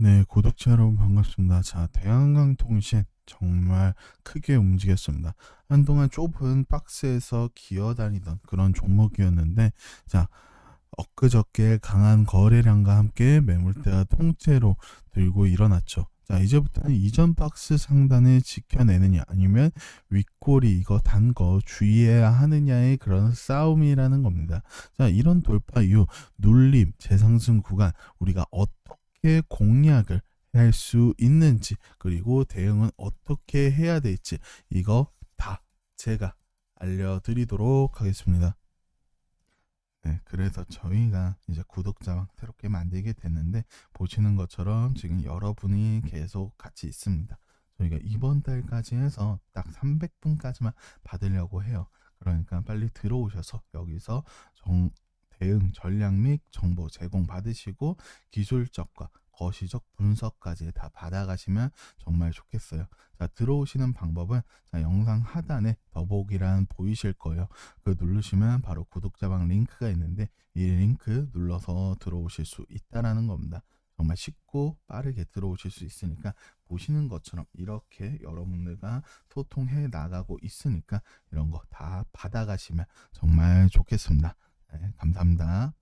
네, 구독자 여러분 반갑습니다. 자, 대한항공 통신 정말 크게 움직였습니다. 한동안 좁은 박스에서 기어다니던 그런 종목이었는데, 자, 엊그저께 강한 거래량과 함께 매물대가 통째로 들고 일어났죠. 자, 이제부터는 이전 박스 상단을 지켜내느냐, 아니면 윗꼬리 이거 단 거 주의해야 하느냐의 그런 싸움이라는 겁니다. 자, 이런 돌파 이후 눌림, 재상승 구간, 우리가 어 떻게 공략을 할 수 있는지, 그리고 대응은 어떻게 해야 될지, 이거 다 제가 알려드리도록 하겠습니다. 네, 그래서 저희가 이제 구독자방 새롭게 만들게 됐는데 보시는 것처럼 지금 여러분이 계속 같이 있습니다. 저희가 이번 달까지 해서 딱 300분까지만 받으려고 해요. 그러니까 빨리 들어오셔서 여기서 정, 대응 전략 및 정보 제공 받으시고 기술적과 거시적 분석까지 다 받아가시면 정말 좋겠어요. 자, 들어오시는 방법은 자, 영상 하단에 더보기란 보이실 거예요. 그 누르시면 바로 구독자방 링크가 있는데 이 링크 눌러서 들어오실 수 있다라는 겁니다. 정말 쉽고 빠르게 들어오실 수 있으니까 보시는 것처럼 이렇게 여러분들과 소통해 나가고 있으니까 이런 거 다 받아가시면 정말 좋겠습니다. 네, 감사합니다.